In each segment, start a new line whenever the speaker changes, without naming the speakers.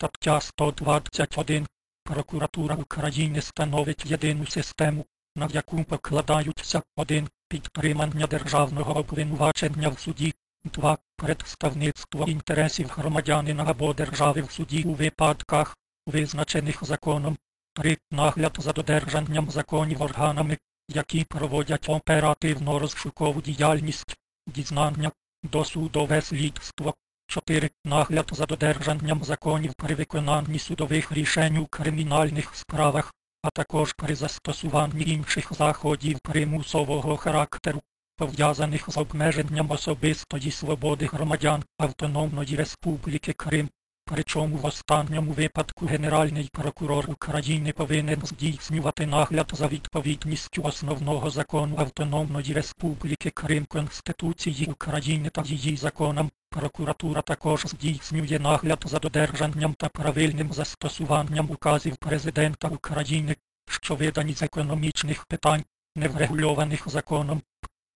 Стаття 121. Прокуратура України становить єдину систему, на яку покладаються 1. Підтримання державного обвинувачення в суді, 2. Представництво інтересів громадянина або держави в суді у випадках, визначених законом, 3. Нагляд за додержанням законів органами, які проводять оперативно розшукову діяльність, дізнання, досудове слідство. 4. Нагляд за додержанням законів при виконанні судових рішень у кримінальних справах, а також при застосуванні інших заходів примусового характеру, пов'язаних з обмеженням особистої свободи громадян Автономної Республіки Крим. Причому в останньому випадку Генеральний прокурор України повинен здійснювати нагляд за відповідністю основного закону Автономної Республіки Крим Конституції України та її законам. Прокуратура також здійснює нагляд за додержанням та правильним застосуванням указів Президента України, що видані з економічних питань, не врегульованих законом.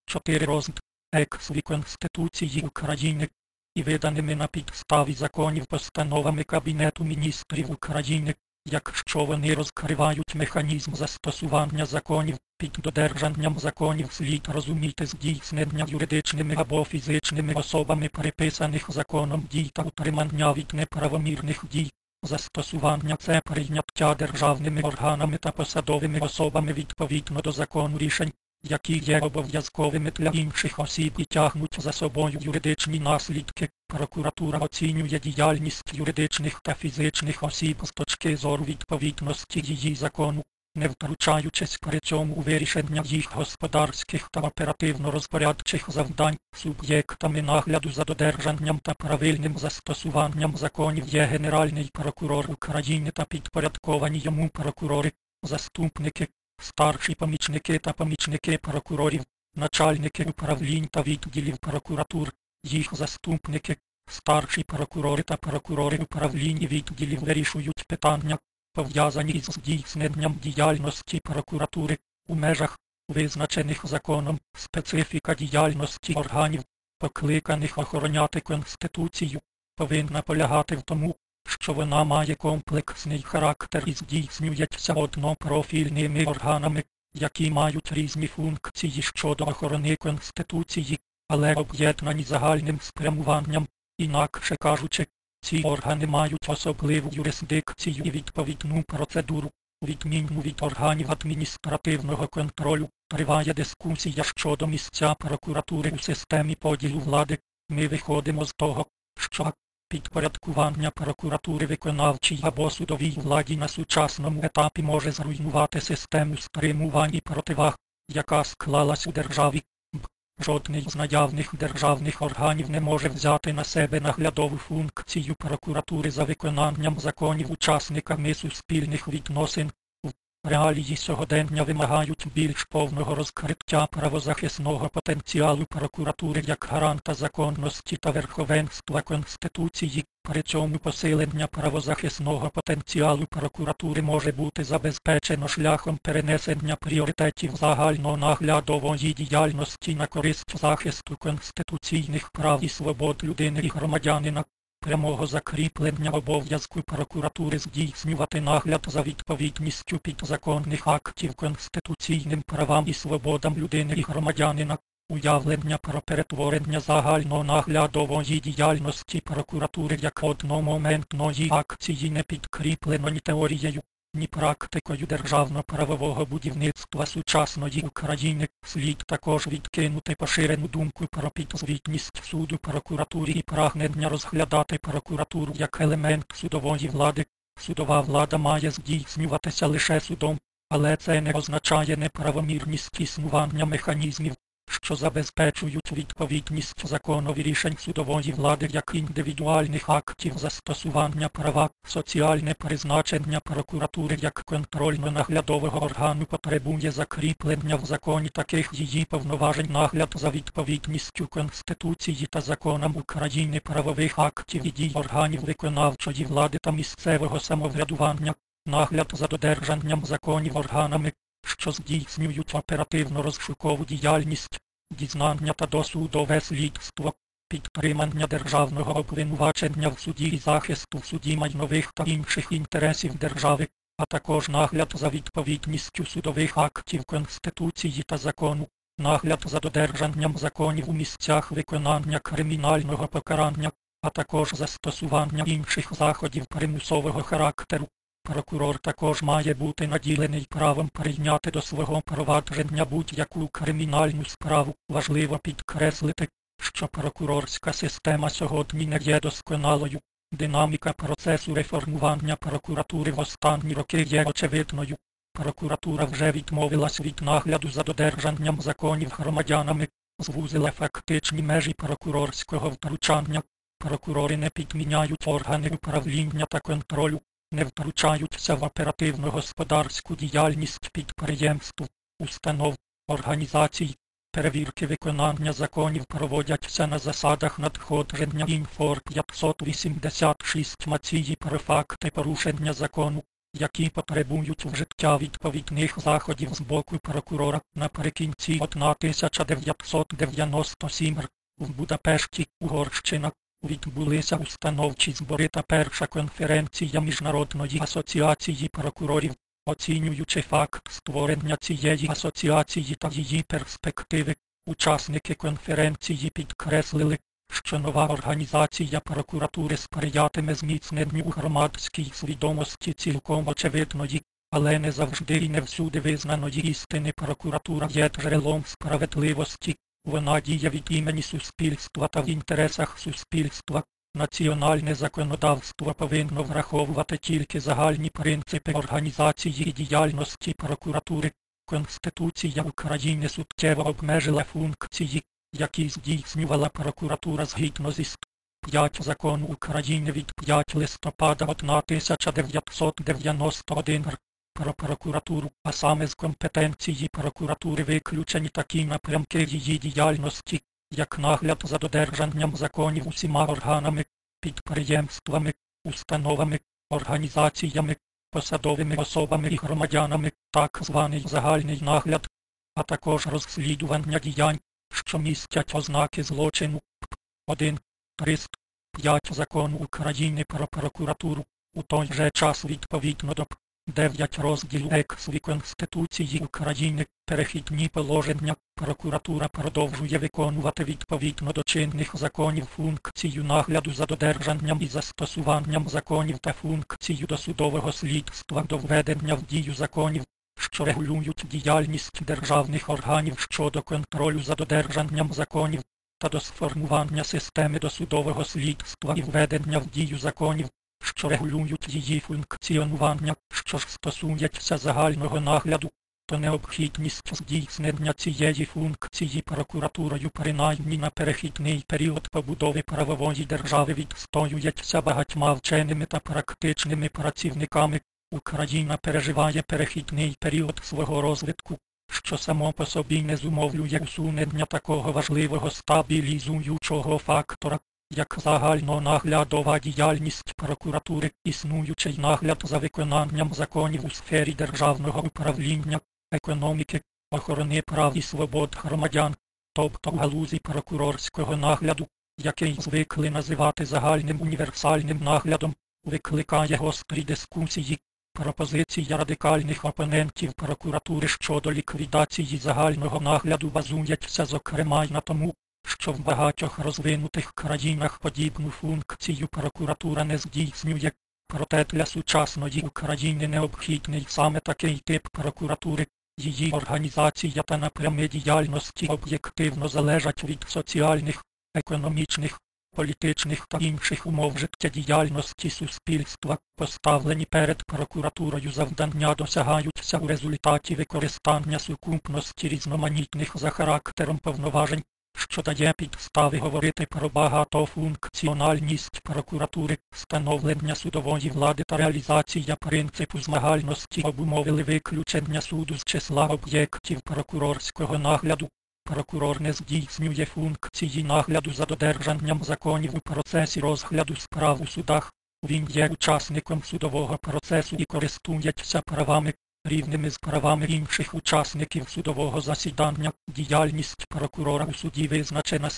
4 розділ Ексві Конституції України і виданими на підставі законів постановами Кабінету міністрів України, якщо вони розкривають механізм застосування законів під додержанням законів слід розуміти здійснення юридичними або фізичними особами приписаних законом дій та утримання від неправомірних дій. Застосування це прийняття державними органами та посадовими особами відповідно до закону рішень, які є обов'язковими для інших осіб і тягнуть за собою юридичні наслідки. Прокуратура оцінює діяльність юридичних та фізичних осіб з точки зору відповідності її закону, не втручаючись при цьому у вирішення їх господарських та оперативно-розпорядчих завдань, суб'єктами нагляду за додержанням та правильним застосуванням законів є Генеральний прокурор України та підпорядковані йому прокурори, заступники, старші помічники та помічники прокурорів, начальники управлінь та відділів прокуратур, їх заступники, старші прокурори та прокурори управлінь і відділів вирішують питання, пов'язані із здійсненням діяльності прокуратури у межах, визначених законом, специфіка діяльності органів, покликаних охороняти Конституцію, повинна полягати в тому, що вона має комплексний характер і здійснюється однопрофільними органами, які мають різні функції щодо охорони Конституції, але об'єднані загальним спрямуванням, інакше кажучи, ці органи мають особливу юрисдикцію і відповідну процедуру. Відмінну від органів адміністративного контролю триває дискусія щодо місця прокуратури у системі поділу влади. Ми виходимо з того, що підпорядкування прокуратури виконавчій або судовій владі на сучасному етапі може зруйнувати систему стримувань і противаг, яка склалась у державі. Жодний з наявних державних органів не може взяти на себе наглядову функцію прокуратури за виконанням законів учасниками суспільних відносин. Реалії сьогодення вимагають більш повного розкриття правозахисного потенціалу прокуратури як гаранта законності та верховенства Конституції. При цьому посилення правозахисного потенціалу прокуратури може бути забезпечено шляхом перенесення пріоритетів загальнонаглядової діяльності на користь захисту конституційних прав і свобод людини і громадянина прямого закріплення обов'язку прокуратури здійснювати нагляд за відповідністю підзаконних актів конституційним правам і свободам людини і громадянина, уявлення про перетворення загальнонаглядової діяльності прокуратури як одномоментної акції не підкріплено ні теорією, ні практикою державно-правового будівництва сучасної України слід також відкинути поширену думку про підзвітність суду прокуратурі і прагнення розглядати прокуратуру як елемент судової влади. Судова влада має здійснюватися лише судом, але це не означає неправомірність існування механізмів, що забезпечують відповідність законові рішень судової влади як індивідуальних актів застосування права, соціальне призначення прокуратури як контрольно-наглядового органу потребує закріплення в законі таких її повноважень нагляд за відповідністю Конституції та законам України правових актів і дій органів виконавчої влади та місцевого самоврядування, нагляд за додержанням законів органами що здійснюють оперативно розшукову діяльність, дізнання та досудове слідство. підтримання державного обвинувачення в суді і захисту в суді майнових та інших інтересів держави, а також нагляд за відповідністю судових актів Конституції та закону, нагляд за додержанням законів у місцях виконання кримінального покарання, а також застосування інших заходів примусового характеру. Прокурор також має бути наділений правом прийняти до свого провадження будь-яку кримінальну справу. Важливо підкреслити, що прокурорська система сьогодні не є досконалою. Динаміка процесу реформування прокуратури в останні роки є очевидною. Прокуратура вже відмовилась від нагляду за додержанням законів громадянами, звузила фактичні межі прокурорського втручання. Прокурори не підміняють органи управління та контролю, не втручаються в оперативно-господарську діяльність підприємств, установ, організацій. Перевірки виконання законів проводяться на засадах надходження інфор 586 мації про факти порушення закону, які потребують вжиття відповідних заходів з боку прокурора наприкінці 1997 р. В Будапешті, Угорщина, відбулися установчі збори та перша конференція Міжнародної асоціації прокурорів, оцінюючи факт створення цієї асоціації та її перспективи. Учасники конференції підкреслили, що нова організація прокуратури сприятиме зміцненню громадській свідомості цілком очевидної, але не завжди і не всюди визнаної істини прокуратура є джерелом справедливості. Вона діє від імені суспільства та в інтересах суспільства. Національне законодавство повинно враховувати тільки загальні принципи організації і діяльності прокуратури. Конституція України суттєво обмежила функції, які здійснювала прокуратура згідно зі 5 закону України від 5 листопада 1991 р. Про прокуратуру, а саме з компетенції прокуратури виключені такі напрямки її діяльності, як нагляд за додержанням законів усіма органами, підприємствами, установами, організаціями, посадовими особами і громадянами, так званий загальний нагляд, а також розслідування діянь, що містять ознаки злочину. 1. 305 закону України про прокуратуру у той же час відповідно до 9 розділу Ексві Конституції України перехідні положення. Прокуратура продовжує виконувати відповідно до чинних законів функцію нагляду за додержанням і застосуванням законів та функцію досудового слідства до введення в дію законів, що регулюють діяльність державних органів щодо контролю за додержанням законів та до сформування системи досудового слідства і введення в дію законів, що регулюють її функціонування, що ж стосується загального нагляду, то необхідність здійснення цієї функції прокуратурою принаймні на перехідний період побудови правової держави відстоюється багатьма вченими та практичними працівниками. Україна переживає перехідний період свого розвитку, що само по собі не зумовлює усунення такого важливого стабілізуючого фактора, як загальнонаглядова діяльність прокуратури, існуючий нагляд за виконанням законів у сфері державного управління, економіки, охорони прав і свобод громадян, тобто в галузі прокурорського нагляду, який звикли називати загальним універсальним наглядом, викликає гострі дискусії. Пропозиція радикальних опонентів прокуратури щодо ліквідації загального нагляду базується зокрема й на тому, що в багатьох розвинутих країнах подібну функцію прокуратура не здійснює, проте для сучасної України необхідний саме такий тип прокуратури, її організація та напрями діяльності об'єктивно залежать від соціальних, економічних, політичних та інших умов життєдіяльності суспільства, поставлені перед прокуратурою завдання досягаються у результаті використання сукупності різноманітних за характером повноважень, що дає підстави говорити про багатофункціональність прокуратури, встановлення судової влади та реалізація принципу змагальності обумовили виключення суду з числа об'єктів прокурорського нагляду. Прокурор не здійснює функції нагляду за додержанням законів у процесі розгляду справ у судах. Він є учасником судового процесу і користується правами, рівними з правами інших учасників судового засідання. Діяльність прокурора у суді визначена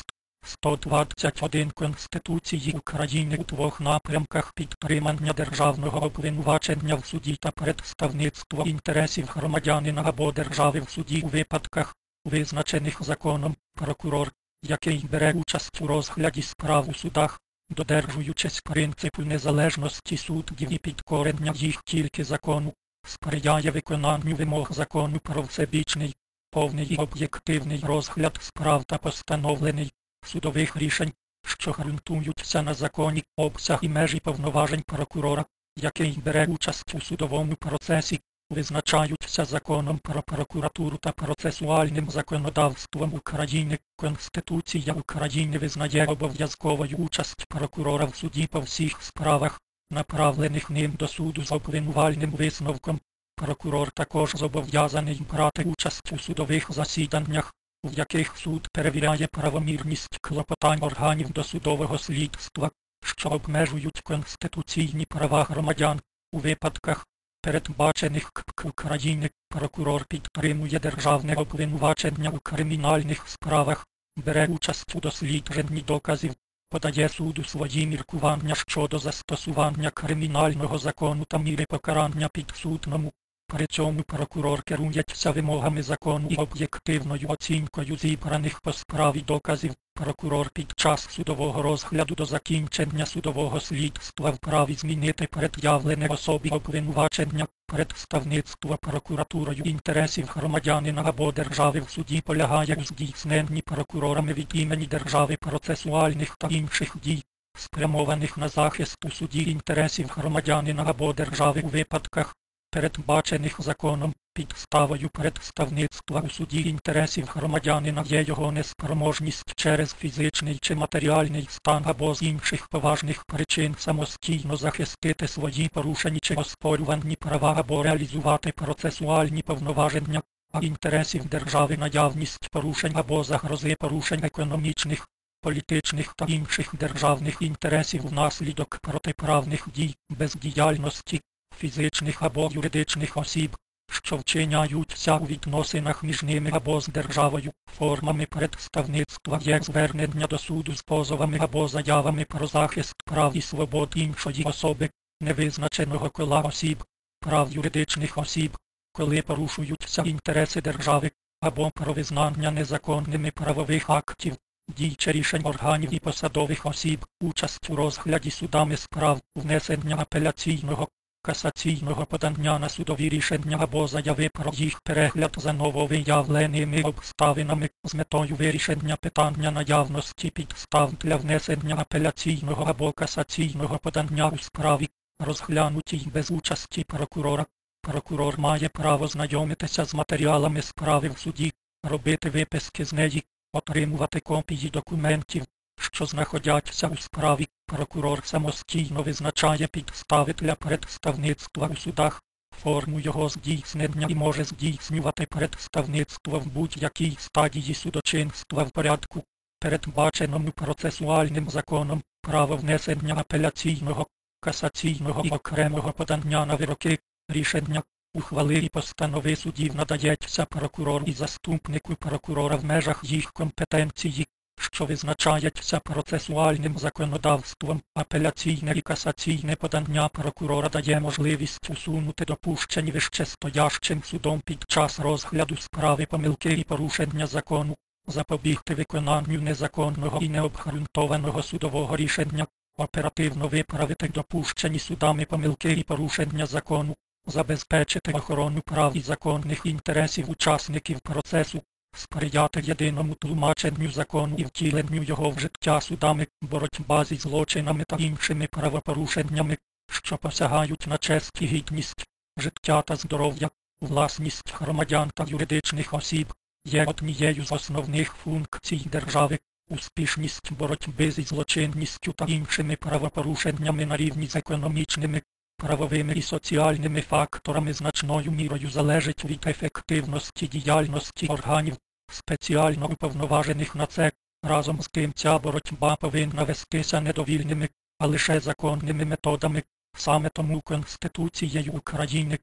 121 Конституції України у двох напрямках підтримання державного обвинувачення в суді та представництво інтересів громадянина або держави в суді у випадках, визначених законом, прокурор, який бере участь у розгляді справ у судах, додержуючись принципу незалежності суддів і підкорення їх тільки закону, сприяє виконанню вимог закону про всебічний, повний і об'єктивний розгляд справ та постановлений судових рішень, що ґрунтуються на законі, обсяг і межі повноважень прокурора, який бере участь у судовому процесі, визначаються законом про прокуратуру та процесуальним законодавством України. Конституція України визнає обов'язковою участь прокурора в суді по всіх справах, направлених ним до суду з обвинувальним висновком. Прокурор також зобов'язаний брати участь у судових засіданнях, в яких суд перевіряє правомірність клопотань органів досудового слідства, що обмежують конституційні права громадян у випадках, передбачених КПК України, прокурор підтримує державне обвинувачення у кримінальних справах, бере участь у дослідженні доказів, подає суду свої міркування щодо застосування кримінального закону та міри покарання підсудному. При цьому прокурор керується вимогами закону і об'єктивною оцінкою зібраних по справі доказів. Прокурор під час судового розгляду до закінчення судового слідства вправі змінити пред'явлене особі обвинувачення, представництво прокуратурою інтересів громадянина або держави в суді полягає у здійсненні прокурорами від імені держави процесуальних та інших дій, спрямованих на захист у суді інтересів громадянина або держави у випадках, передбачених законом, підставою представництва у суді інтересів громадянина є його неспроможність через фізичний чи матеріальний стан або з інших поважних причин самостійно захистити свої порушені чи оспорювані права або реалізувати процесуальні повноваження, інтересів держави наявність порушень або загрози порушень економічних, політичних та інших державних інтересів внаслідок протиправних дій, бездіяльності, фізичних або юридичних осіб, що вчиняються у відносинах між ними або з державою, формами представництва є звернення до суду з позовами або заявами про захист прав і свобод іншої особи, невизначеного кола осіб, прав юридичних осіб, коли порушуються інтереси держави, або про визнання незаконними правових актів, дій чи рішень органів і посадових осіб, участь у розгляді судами справ, внесення апеляційного касаційного подання на судові рішення або заяви про їх перегляд за нововиявленими обставинами з метою вирішення питання наявності підстав для внесення апеляційного або касаційного подання у справі, розглянутій без участі прокурора. Прокурор має право знайомитися з матеріалами справи в суді, робити виписки з неї, отримувати копії документів, що знаходяться у справі, прокурор самостійно визначає підстави для представництва у судах, форму його здійснення і може здійснювати представництво в будь-якій стадії судочинства в порядку, передбаченому процесуальним законом, право внесення апеляційного, касаційного і окремого подання на вироки, рішення, ухвали і постанови судів надається прокурору і заступнику прокурора в межах їх компетенції, що визначається процесуальним законодавством, апеляційне і касаційне подання прокурора дає можливість усунути допущені вищестоящим судом під час розгляду справи помилки і порушення закону, запобігти виконанню незаконного і необґрунтованого судового рішення, оперативно виправити допущені судами помилки і порушення закону, забезпечити охорону прав і законних інтересів учасників процесу, сприяти єдиному тлумаченню закону і втіленню його в життя судами, боротьба зі злочинами та іншими правопорушеннями, що посягають на честь і гідність, життя та здоров'я, власність громадян та юридичних осіб, є однією з основних функцій держави. Успішність боротьби зі злочинністю та іншими правопорушеннями на рівні з економічними, правовими і соціальними факторами значною мірою залежить від ефективності діяльності органів, спеціально уповноважених на це. Разом з тим ця боротьба повинна вестися недовільними, а лише законними методами. Саме тому Конституцією України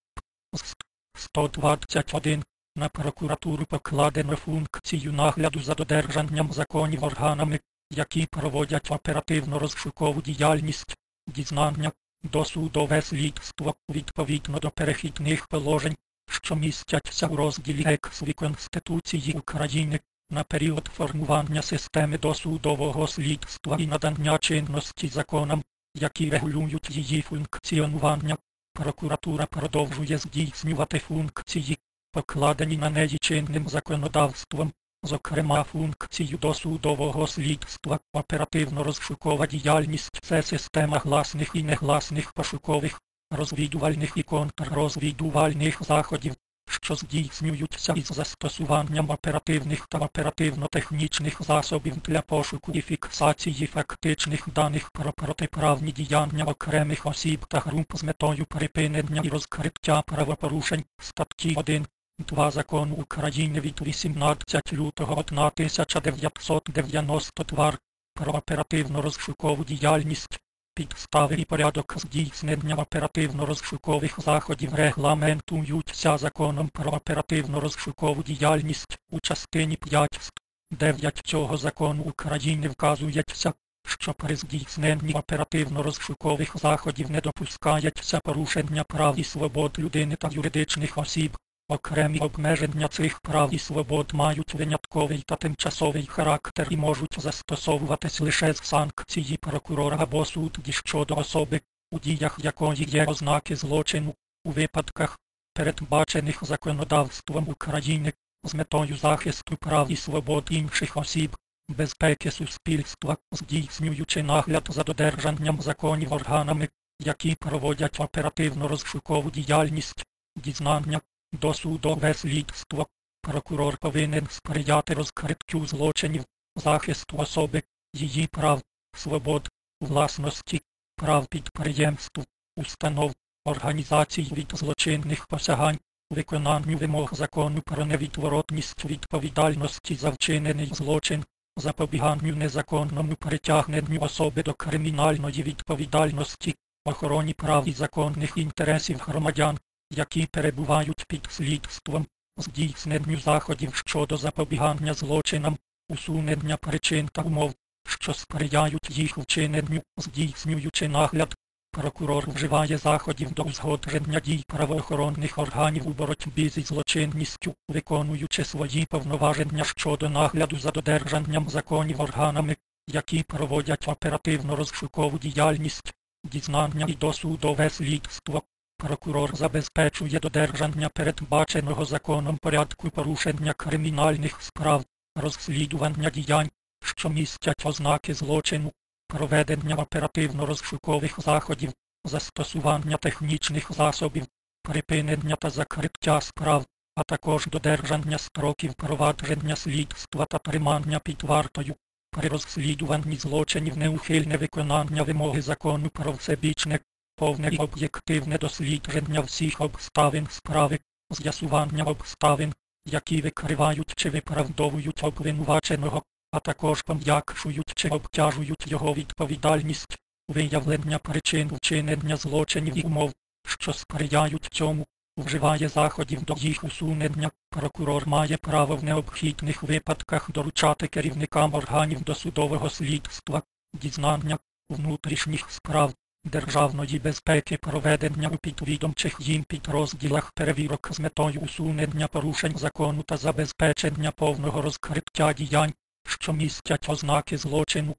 121 на прокуратуру покладено функцію нагляду за додержанням законів органами, які проводять оперативно-розшукову діяльність, дізнання, досудове слідство відповідно до перехідних положень, що містяться у розділі Ексві Конституції України на період формування системи досудового слідства і надання чинності законам, які регулюють її функціонування. Прокуратура продовжує здійснювати функції, покладені на неї чинним законодавством, зокрема функцію досудового слідства, оперативно-розшукова діяльність це система гласних і негласних пошукових, розвідувальних і контррозвідувальних заходів, що здійснюються із застосуванням оперативних та оперативно-технічних засобів для пошуку і фіксації фактичних даних про протиправні діяння окремих осіб та груп з метою припинення і розкриття правопорушень статті 1. 2 закону України від 18 лютого 1992 про оперативно-розшукову діяльність, підстави і порядок здійснення оперативно-розшукових заходів регламентуються законом про оперативно-розшукову діяльність у частині 5 9 цього закону України вказується, що при здійсненні оперативно-розшукових заходів не допускається порушення прав і свобод людини та юридичних осіб. Окремі обмеження цих прав і свобод мають винятковий та тимчасовий характер і можуть застосовуватись лише з санкції прокурора або судді щодо особи, у діях якої є ознаки злочину, у випадках, передбачених законодавством України, з метою захисту прав і свобод інших осіб, безпеки суспільства, здійснюючи нагляд за додержанням законів органами, які проводять оперативно-розшукову діяльність, дізнання, Досудове слідство. Прокурор повинен сприяти розкриттю злочинів, захисту особи, її прав, свобод, власності, прав підприємств, установ, організацій від злочинних посягань, виконанню вимог закону про невідворотність відповідальності за вчинений злочин, запобіганню незаконному притягненню особи до кримінальної відповідальності, охороні прав і законних інтересів громадян, які перебувають під слідством, здійсненню заходів щодо запобігання злочинам, усунення причин та умов, що сприяють їх вчиненню, здійснюючи нагляд. Прокурор вживає заходів до узгодження дій правоохоронних органів у боротьбі зі злочинністю, виконуючи свої повноваження щодо нагляду за додержанням законів органами, які проводять оперативно розшукову діяльність, дізнання і досудове слідство. Прокурор забезпечує додержання передбаченого законом порядку порушення кримінальних справ, розслідування діянь, що містять ознаки злочину, проведення оперативно-розшукових заходів, застосування технічних засобів, припинення та закриття справ, а також додержання строків провадження слідства та тримання під вартою. При розслідуванні злочинів неухильне виконання вимоги закону про всебічне повне і об'єктивне дослідження всіх обставин справи, з'ясування обставин, які викривають чи виправдовують обвинуваченого, а також пом'якшують чи обтяжують його відповідальність, виявлення причин вчинення злочинів і умов, що сприяють цьому, вживає заходів до їх усунення. Прокурор має право в необхідних випадках доручати керівникам органів досудового слідства, дізнання, внутрішніх справ, державної безпеки проведення у підвідомчих їм підрозділах перевірок з метою усунення порушень закону та забезпечення повного розкриття діянь, що містять ознаки злочину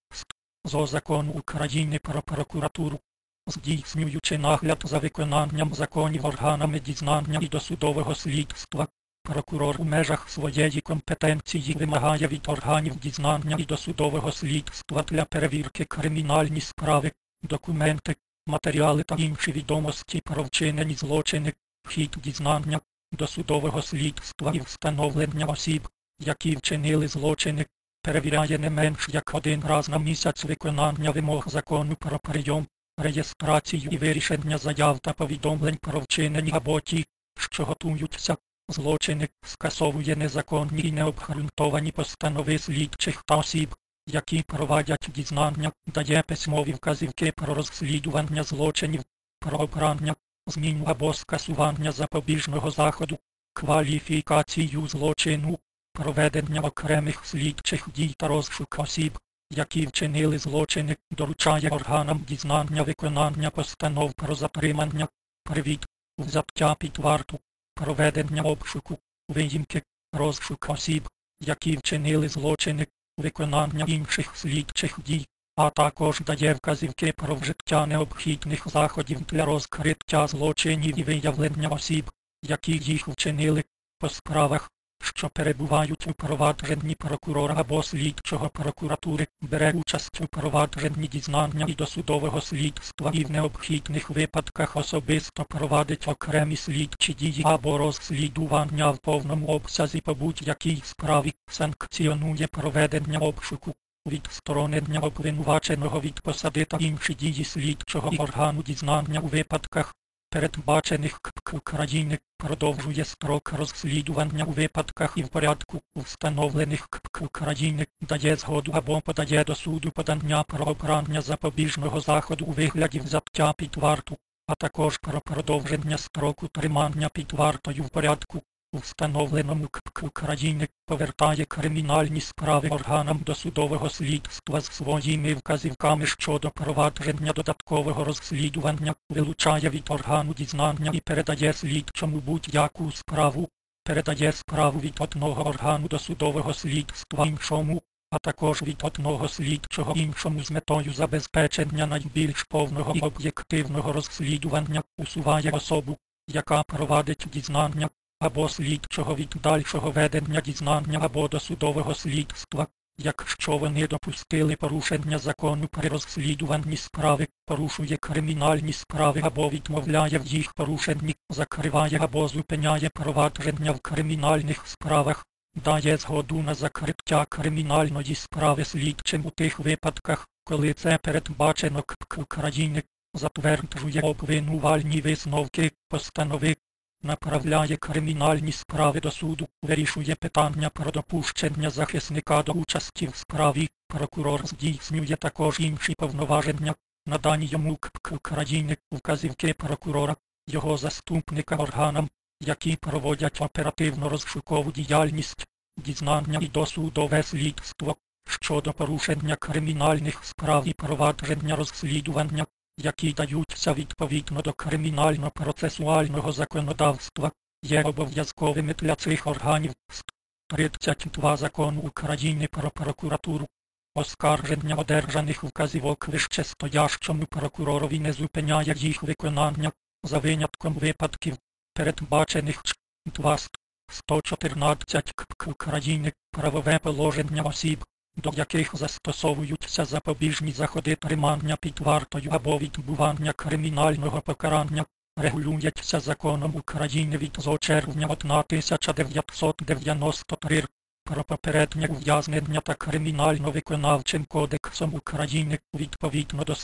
зо закону України про прокуратуру, здійснюючи нагляд за виконанням законів органами дізнання і досудового слідства. Прокурор у межах своєї компетенції вимагає від органів дізнання і досудового слідства для перевірки кримінальні справи, документи, матеріали та інші відомості про вчинені злочини, хід дізнання, досудового слідства і встановлення осіб, які вчинили злочини, перевіряє не менш як один раз на місяць виконання вимог закону про прийом, реєстрацію і вирішення заяв та повідомлень про вчинені або ті, що готуються, злочини, скасовує незаконні і необґрунтовані постанови слідчих та осіб, які проводять дізнання, дає письмові вказівки про розслідування злочинів, про обрання, зміну або скасування запобіжного заходу, кваліфікацію злочину, проведення окремих слідчих дій та розшук осіб, які вчинили злочини, доручає органам дізнання виконання постанов про затримання, привід, взяття під варту, проведення обшуку, виїмки, розшук осіб, які вчинили злочини, виконання інших слідчих дій, а також дає вказівки про вжиття необхідних заходів для розкриття злочинів і виявлення осіб, які їх вчинили, по справах, що перебувають у провадженні прокурора або слідчого прокуратури, бере участь у провадженні дізнання і досудового слідства і в необхідних випадках особисто провадить окремі слідчі дії або розслідування в повному обсязі по будь-якій справі, санкціонує проведення обшуку, відсторонення обвинуваченого від посади та інші дії слідчого органу дізнання у випадках, передбачених КПК України, продовжує строк розслідування у випадках і в порядку, встановлених КПК України, дає згоду або подає до суду подання про обрання запобіжного заходу у вигляді взяття під варту, а також про продовження строку тримання під вартою в порядку, у встановленому КПК України повертає кримінальні справи органам досудового слідства з своїми вказівками щодо провадження додаткового розслідування, вилучає від органу дізнання і передає слідчому будь-яку справу, передає справу від одного органу досудового слідства іншому, а також від одного слідчого іншому з метою забезпечення найбільш повного і об'єктивного розслідування, усуває особу, яка провадить дізнання, або слідчого від дальшого ведення дізнання або досудового слідства, якщо вони допустили порушення закону при розслідуванні справи, порушує кримінальні справи або відмовляє в їх порушенні, закриває або зупиняє провадження в кримінальних справах, дає згоду на закриття кримінальної справи слідчим у тих випадках, коли це передбачено КПК України, затверджує обвинувальні висновки, постанови, направляє кримінальні справи до суду, вирішує питання про допущення захисника до участі в справі, прокурор здійснює також інші повноваження, надані йому КПК України, вказівки прокурора, його заступника органам, які проводять оперативно розшукову діяльність, дізнання і досудове слідство щодо порушення кримінальних справ і провадження розслідування, які даються відповідно до кримінально-процесуального законодавства, є обов'язковими для цих органів. 32 закону України про прокуратуру. Оскарження одержаних вказівок вищестоящому прокуророві не зупиняє їх виконання за винятком випадків, передбачених 2 114 КПК України. Правове положення осіб, до яких застосовуються запобіжні заходи тримання під вартою або відбування кримінального покарання, регулюється законом України від зо червня 1993 про попереднє ув'язнення та кримінально-виконавчим кодексом України відповідно до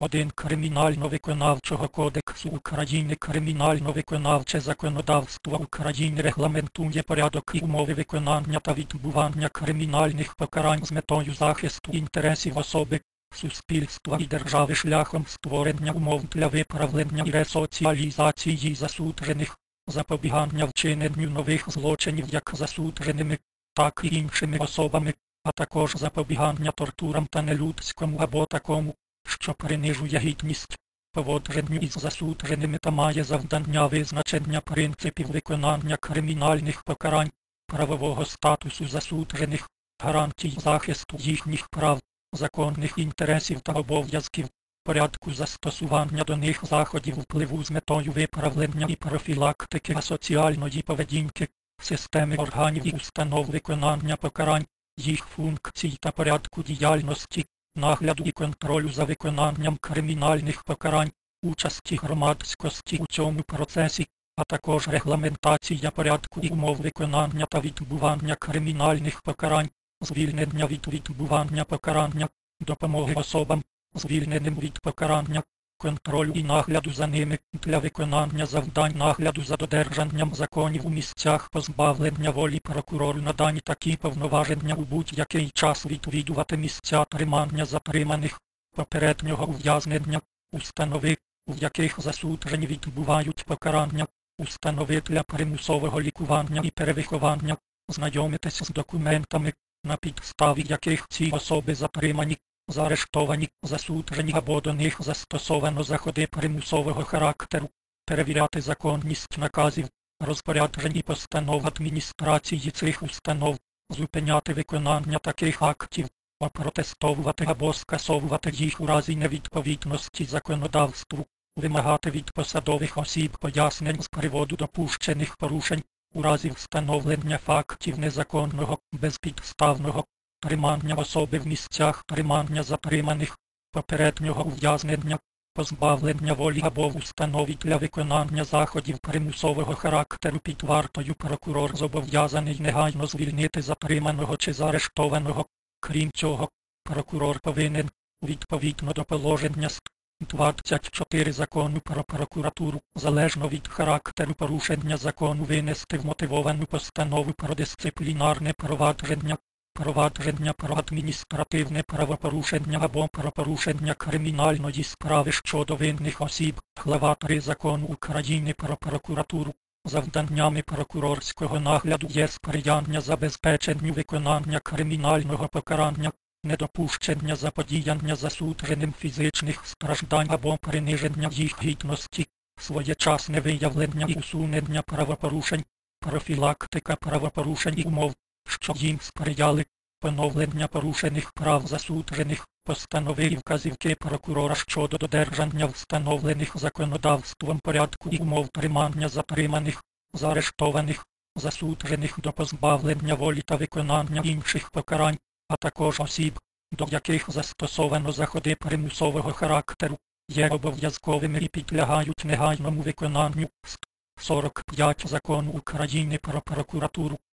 1 Кримінально-виконавчого кодексу України Кримінально-виконавче законодавство України регламентує порядок і умови виконання та відбування кримінальних покарань з метою захисту інтересів особи, суспільства і держави шляхом створення умов для виправлення і ресоціалізації засуджених, запобігання вчиненню нових злочинів як засудженими, так і іншими особами, а також запобігання тортурам та нелюдському або такому що принижує гідність, поводженню із засудженими та має завдання визначення принципів виконання кримінальних покарань, правового статусу засуджених, гарантій захисту їхніх прав, законних інтересів та обов'язків, порядку застосування до них заходів впливу з метою виправлення і профілактики асоціальної поведінки, системи органів і установ виконання покарань, їх функцій та порядку діяльності, нагляду і контролю за виконанням кримінальних покарань, участі громадськості у цьому процесі, а також регламентація порядку і умов виконання та відбування кримінальних покарань, звільнення від відбування покарання, допомоги особам, звільненим від покарання, контролю і нагляду за ними для виконання завдань нагляду за додержанням законів у місцях позбавлення волі прокурору надані такі повноваження у будь-який час відвідувати місця тримання затриманих, попереднього ув'язнення, установи, в яких засуджені відбувають покарання, установи для примусового лікування і перевиховання, знайомитися з документами, на підставі яких ці особи затримані, заарештовані, засуджені або до них застосовано заходи примусового характеру, перевіряти законність наказів, розпоряджень і постанов адміністрації цих установ, зупиняти виконання таких актів, опротестовувати або скасовувати їх у разі невідповідності законодавству, вимагати від посадових осіб пояснень з приводу допущених порушень, у разі встановлення фактів незаконного, безпідставного, тримання особи в місцях тримання затриманих, попереднього ув'язнення, позбавлення волі або в установі для виконання заходів примусового характеру під вартою прокурор зобов'язаний негайно звільнити затриманого чи заарештованого. Крім цього, прокурор повинен, відповідно до положення ст. 24 закону про прокуратуру, залежно від характеру порушення закону винести вмотивовану постанову про дисциплінарне провадження, провадження про адміністративне правопорушення або про порушення кримінальної справи щодо винних осіб, глава 3 закону України про прокуратуру. Завданнями прокурорського нагляду є сприяння забезпеченню виконання кримінального покарання, недопущення заподіяння засудженим фізичних страждань або приниження їх гідності, своєчасне виявлення і усунення правопорушень, профілактика правопорушень і умов, що їм сприяли, поновлення порушених прав засуджених, постанови і вказівки прокурора щодо додержання встановлених законодавством порядку і умов тримання затриманих, заарештованих, засуджених до позбавлення волі та виконання інших покарань, а також осіб, до яких застосовано заходи примусового характеру, є обов'язковими і підлягають негайному виконанню. Ст. 45 закону України про прокуратуру.